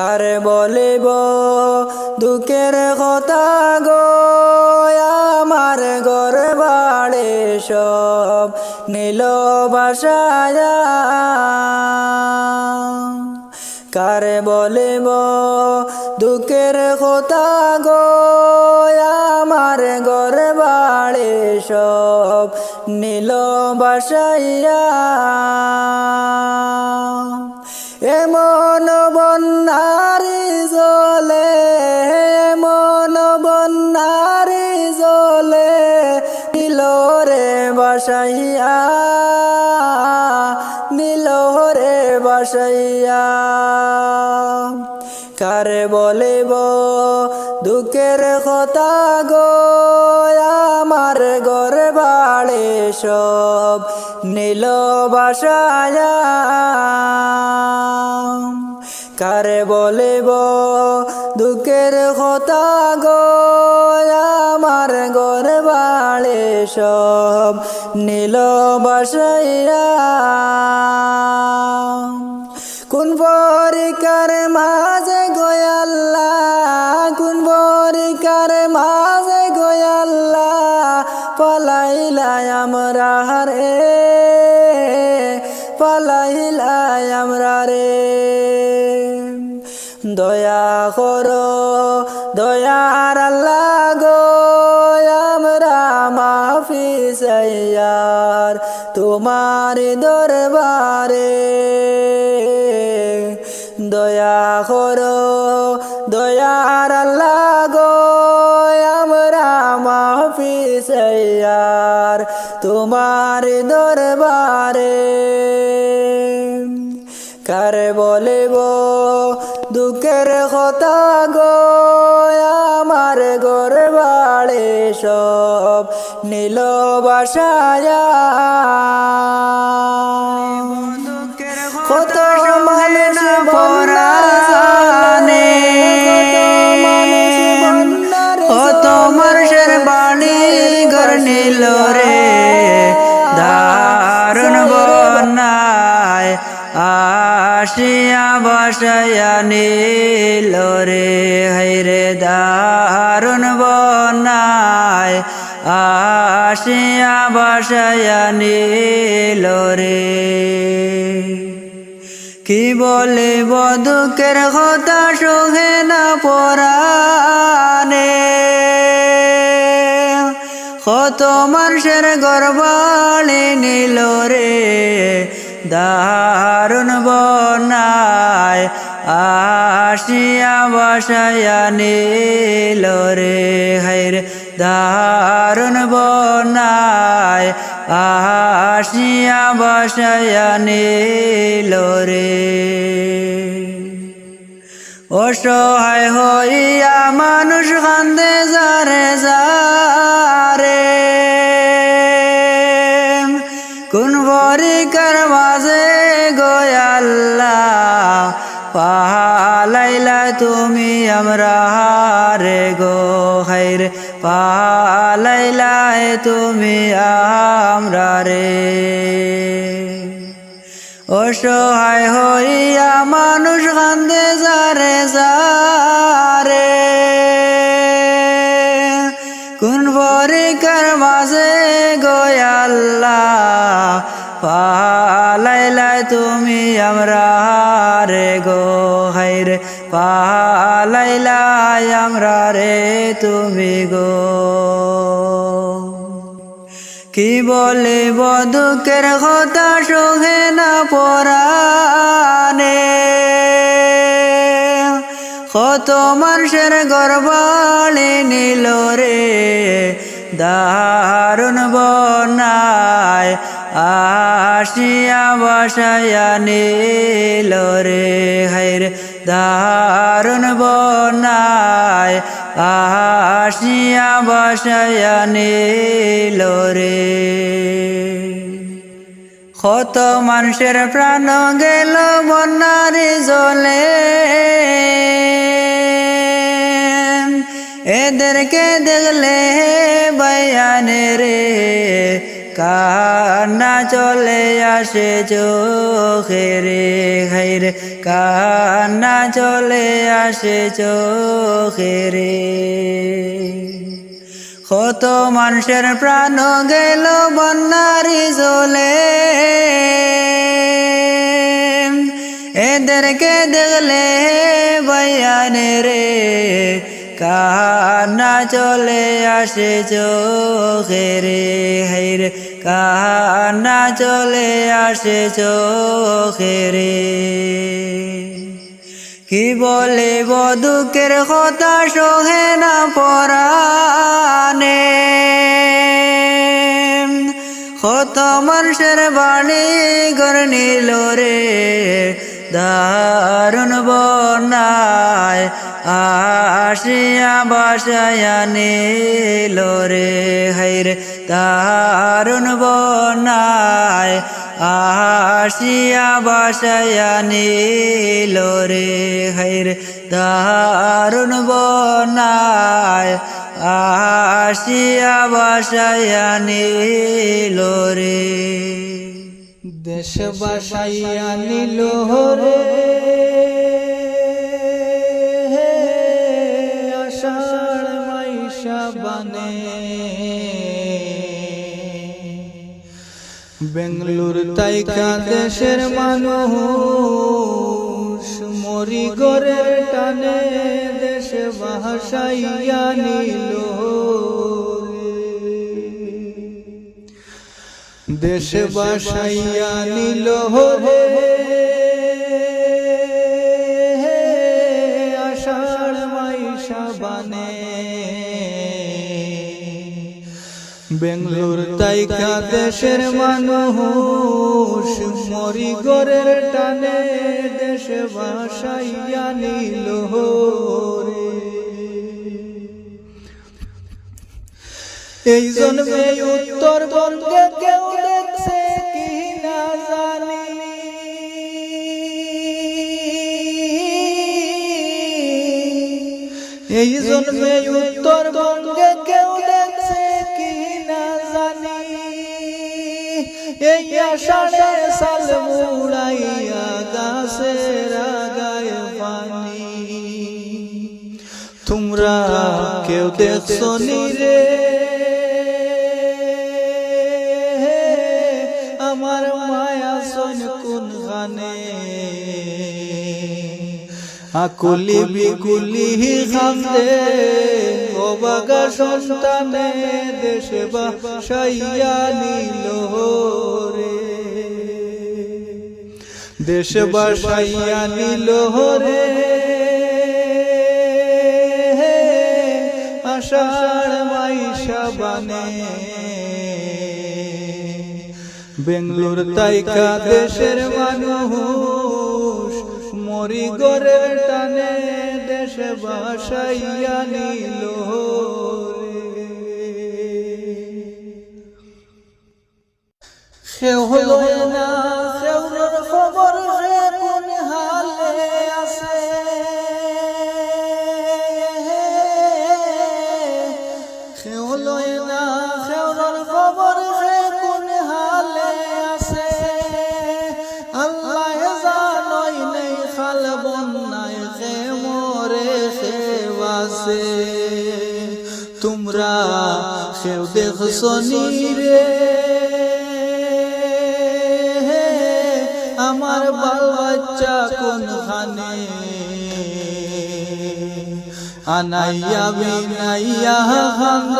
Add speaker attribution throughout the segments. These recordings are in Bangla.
Speaker 1: কারে বলিব? দুঃখের কথা গো, আমার ঘর বাড়ে সব নীল বাসায়া। কারে বলিব? দুঃখের কথা গো, আমার ঘর বাড়ে সব নীল বাসাইয়া বাসাইয়া নীলরে বাসাইয়া। কারে বলিব, দুঃখের কথা গো, আমার ঘর বাড়ে সব, নীল বাসায়া কারে বলিব, দুঃখের কথা গো, আমার ঘর বাড়ে সব নীল বাসাইয়া কোন পরিকার তোমার দরবারে। দয়া করো, দয়ার আল্লাহ গো, আমরা মাফি সাইয়ার তোমার দরবারে। কারে বলিব দুঃখের কথা গো, আমার ঘর বাড়ে সব নীল বাসায়া
Speaker 2: আসিয়া বসায়া নিল রে হাইরে দারুণ বন্যায়। আসিয়া বসায়া নিল রে। কি বলে বদুকের কথা শোহে না পরানে কত মানুষের গর্বালি নিল রে, দারুণ আসিয়া বসায়া নিল রে হাইর দারুণ বনায় আসিয়া বসায়া নিল রে। অসহায় হইয়া মানুষ কান্দে, যারে যারে আমরা রে গো হৈর পালাইলাই তুমি আমরা রে অসহায় হইয়া মানুষ কান্দে যারে যারে আমরা রে তুমি গো। কি বলে বদুকের কথা শোহে না পরানে কত মানুষের গর্বালি নিল রে। দারুণ বনায় আসিয়া বসায়া নিল রে। দারুণ বনায় আসিয়া বাসায়া নিল রে। কত মানুষের প্রাণ গেল বন্যারে জলে। এদেরকে দেখলে বয়ানে রে। কান্না চলে আসে চোখেরে হাইরে কান্না চলে আসে চোখেরে। কত মানুষের প্রাণ গেল বন্যারি চলে এদেরকে দেখলে বয়ানে রে কান্না চলে আসে চোখেরে হাইরে কান্না চলে আসে চোখেরে। কি বলে দুঃখের কথা সোহে না পরানে কত মানুষের বাড়ি ঘর নিল রে দারুণ বনায় আসিয়া বাসায়া নিল রে হাইরে দারুণ বনায় আসিয়া বাসায়া নিল রে হাইরে দারুণ বনায় আসিয়া বাসায়া নিল রে।
Speaker 1: দেশ বাসাইয়া নিল রে আষাঢ় মাইশা বানে বেঙ্গলুর তাইকা দেশের মানুষ মরি গরে টানে দেশ বাসাইয়া নিল দেশ বাসাইয়া নিল রে আষাঢ় মাইশা বানে বেঙ্গলোর তাইকা দেশের মানুষ মরি গরের টানে দেশ বাসাইয়া নিল রে। এই জন্মে উত্তরবঙ্গে এই জন্মে উত্তরবঙ্গে কেউ দেখছে কি না জানি। এই আষাঢ়ে সাল মুড়াইয়া গাছে রাগায় পানি। তোমরা কেউ দেখছ নি রে? আকুলি বিকুলি খান্দে অবাগা সন্তানে দেশে বাসাইয়া নিল রে। দেশ বাসাইয়া নিল রে। আষাঢ় মাইশা বানে। বেঙ্গলোর তাইকা দেশের মানুষ। মরি গরে টানে দেশে বাসাইয়া নিল সে হলো না সে খবর সেও দেখছ নি রে আমার বাল বাচ্চা কোন খানে আনাইয়া বিনাইয়া খান্দ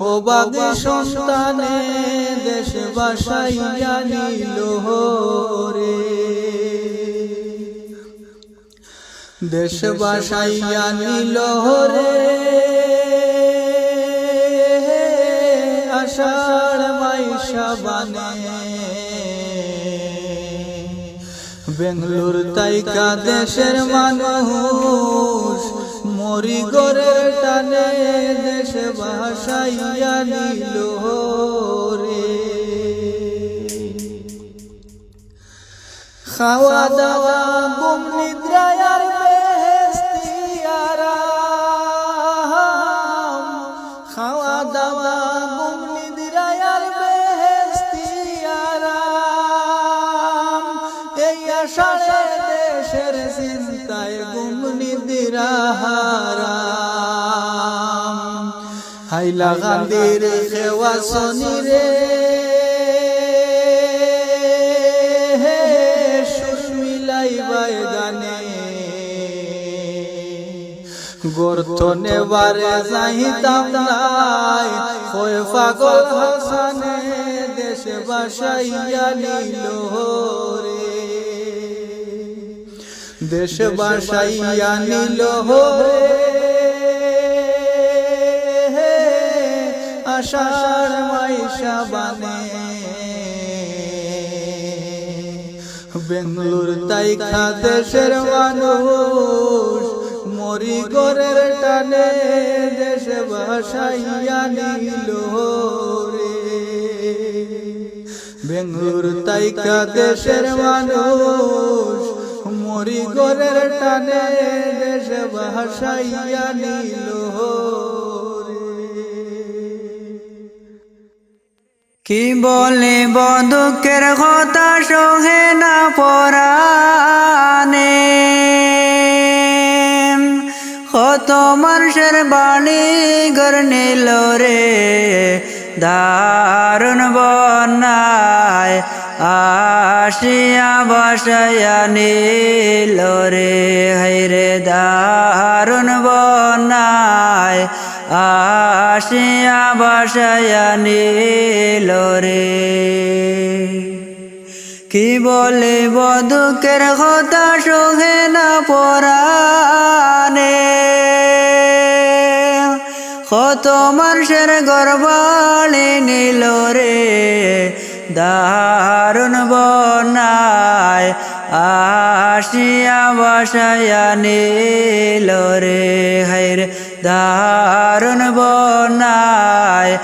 Speaker 1: ও বাগে সন্তানে দেশ বাসাইয়া নিল রে দেশ বাসাইয়া নিল রে আষাঢ় মাইশা বানে। বেঙ্গলোর তাইকা দেশের মানুষ, মরি গরে টানে দেশ ভাসাইয়া নিল রে। খাওয়া দাওয়া গুম নিদ্রায় হাইলা গান্ধীর খেওয়া শনি রে। সুর মিলাই বাইদানে গর্ত নেবারে যাইতাম নাই। কয় পাগল হাসানে দেশে বাসাইয়া নিল রে দেশ বাসাইয়া নিল রে আষাঢ় মাইশা বানে বেঙ্গলোর তাই খা দেশের মানুষ, মরি গরের টানে দেশ ভাসাইয়া নিল রে। বেঙ্গলোর তাই খা দেশের মানুষ, মরি গরের টানে দেশ ভাসাইয়া নিল
Speaker 2: কি বলে বদুকের কথা সহে না পরানে কত মানুষের বাড়ি ঘর নিল রে, দারুণ বন্যায় আসিয়া বসাইয়া নিল রে। হাইরে দারুণ বন্যায় আসিয়া বসাইয়া নিল রে। কি বলে বদুকের কথা সহে না পরানে কত মানুষের গর্বালি নিল রে। দারুণ বনায় আসিয়া বসাইয়া নিল রে। হাইর দারুণ বনায়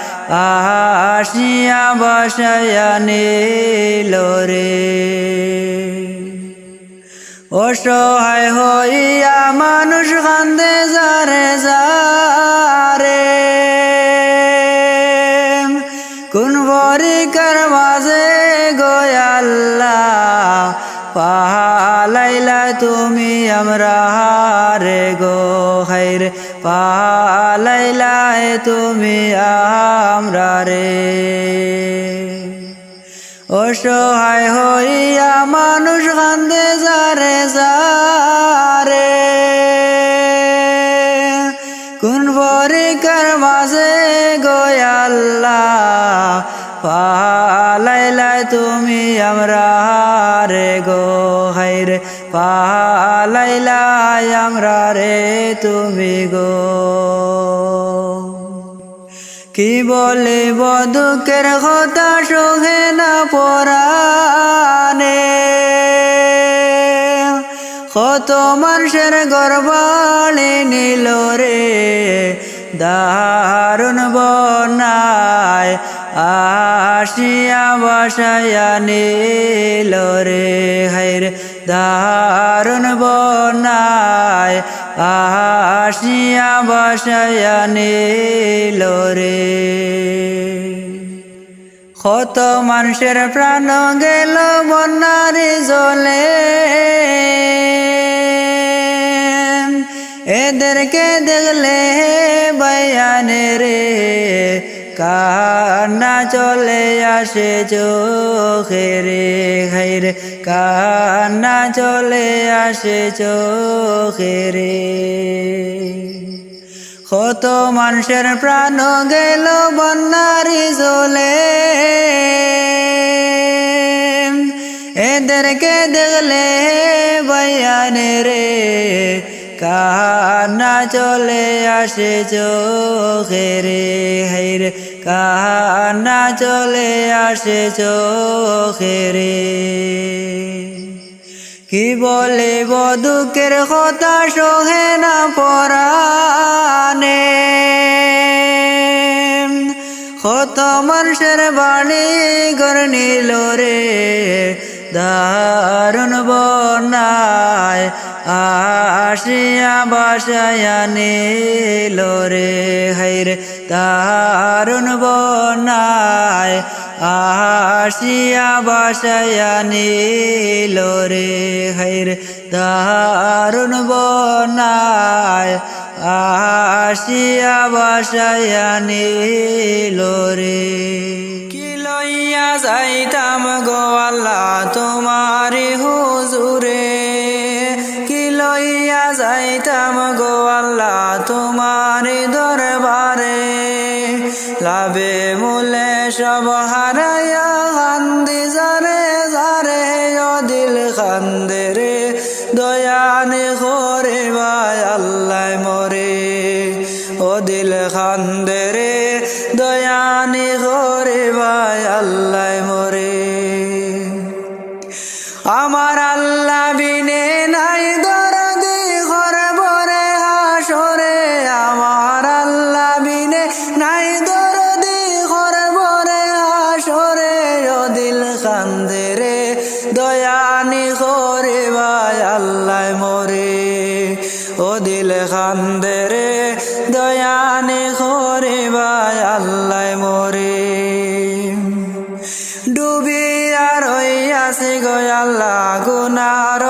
Speaker 2: আসিয়া বসায় নিল রে। অসহায় হইয়া মানুষ কান্দে যারে যারে তুমি আমরা রে। অসহায় হইয়া মানুষ কান্দে যারে যারে। কোন বরিকার মাঝে গয়াল্লা পালাইলাই তুমি আমরা রে গো হাইরে পালাইলাই আমরা রে তুমি গো। কি বলে বদুকের কথা সহে না পরানে কত মানুষের গর্বালি নিল রে, দারুণ বনায় আসিয়া বসাইয়া নিল রে। হাইর দারুণ বনায় আসিয়া বসাইয়া নিল রে। কত মানুষের প্রাণ গেল বন্যারে জলে। এদেরকে দেখলে বয়ানে রে, কান্না চলে আসে চোখে রে। হাইরে কান্না চলে আসে চোখে রে। কত মানুষের প্রাণ গেল বন্যারি চলে এদেরকে দেখলে বয়ানে রে, কান্না চলে আসে চোখে রে। হাইরে কান্না চলে আসে চোখে রে। কি বলে বদুকের কথা সহে না পরানে কত মানুষের বাড়ি ঘর নিল রে দারুণ বনায় আশিয়া বাসায়া নিল রে হাইরে দারুণ বনায় আশিয়া বাসায়া নিল রে হাইরে দারুণ বনায় আশিয়া বাসায়া নিল রে। কি লইয়া যাইতাম গোয়া আল্লাহ গুনার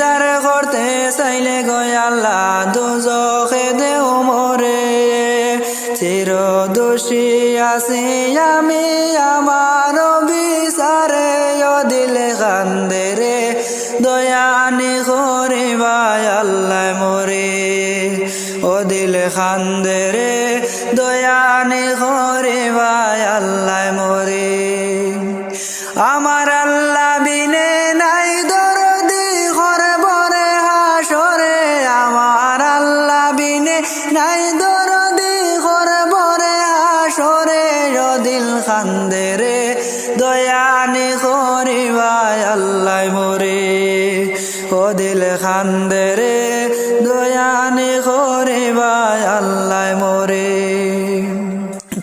Speaker 2: বিচার করতে চাইলে গয়াল্লা দুজখে দেও মরে চির দোষী আছি আমি। কান্দে রে দয়ানি করিবাই আল্লাহ মরে। ও দিল কান্দে রে দয়ানি করিবাই আল্লাহ মরে।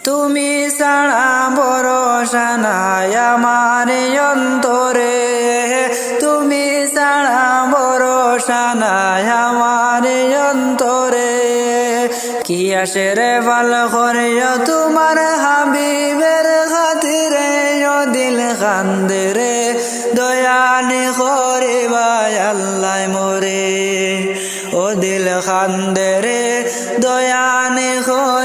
Speaker 2: তুমি সারা ভরসা নাই আমার অন্তরে। তুমি সারা ভরসা নাই আমার অন্তরে। কি আসে রে ভালো করে তোমার কান্দে রে দয়ালে করে ভাই আল্লাহ মোরে। ও দিল কান্দে রে দয়ালে করে